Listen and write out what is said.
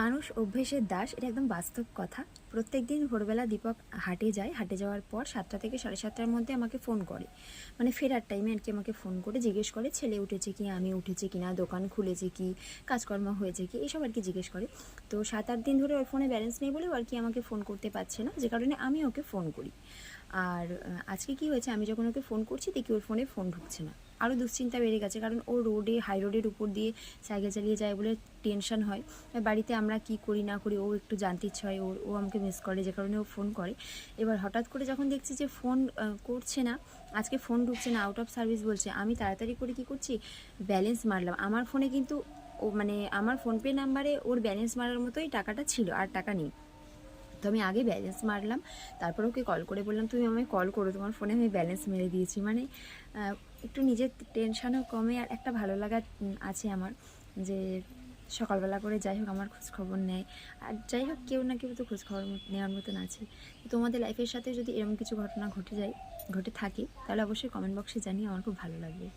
মানুষ অভ্যেসের দাস, এটা একদম বাস্তব কথা। প্রত্যেক দিন ভোরবেলা দীপক হাটে যায়, হাটে যাওয়ার পর সাতটা থেকে সাড়ে সাতটার মধ্যে আমাকে ফোন করে। মানে ফেরার টাইমে আর কি আমাকে ফোন করে জিজ্ঞেস করে, ছেলে উঠেছে কি? আমি উঠেছি কি না? দোকান খুলেছে কি? কাজকর্ম হয়েছে কি? এসব আর কি জিজ্ঞেস করে। তো সাত আট দিন ধরে ওর ফোনে ব্যালেন্স নেই বলেও আর কি আমাকে ফোন করতে পারছে না, যে কারণে আমি ওকে ফোন করি। আর আজকে কি হয়েছে? আমি যখন ওকে ফোন করছি, দেখি ওর ফোনে ফোন ঢুকছে না। আরও দুশ্চিন্তা বেড়ে গেছে, কারণ ও রোডে হাই রোডের উপর দিয়ে সাইকেল চালিয়ে যায় বলে টেনশন হয়। বাড়িতে আমরা কি করি, না করি, ও একটু জানতে ইচ্ছে হয়, ও আমাকে মিস করে, যে কারণে ও ফোন করে। এবার হঠাৎ করে যখন দেখছি যে ফোন করছে না, আজকে ফোন ঢুকছে না আউট অফ সার্ভিস বলছে, আমি তাড়াতাড়ি করে কি করছি? ব্যালেন্স মারলাম। আমার ফোনে কিন্তু ও মানে আমার ফোনপে নাম্বারে ওর ব্যালেন্স মারার মতোই টাকাটা ছিল, আর টাকা নেই। তো আমি আগে ব্যালেন্স মারলাম। তারপর ওকে কল করে বললাম, তুমি আমায় কল করো, তোমার ফোনে আমি ব্যালেন্স মেরে দিয়েছি। মানে একটু নিজের টেনশানও কমে আর একটা ভালো লাগা আছে আমার যে সকালবেলা করে যাই হোক, আমার খোঁজখবর নেয়। আর যাই হোক, কেউ না কেউ তো খোঁজখবর নেওয়ার মতন আছে। তোমাদের লাইফের সাথে যদি এরকম কিছু ঘটনা ঘটে যায়, ঘটে থাকে, তাহলে অবশ্যই কমেন্ট বক্সে জানিয়ে আমার খুব ভালো লাগবে।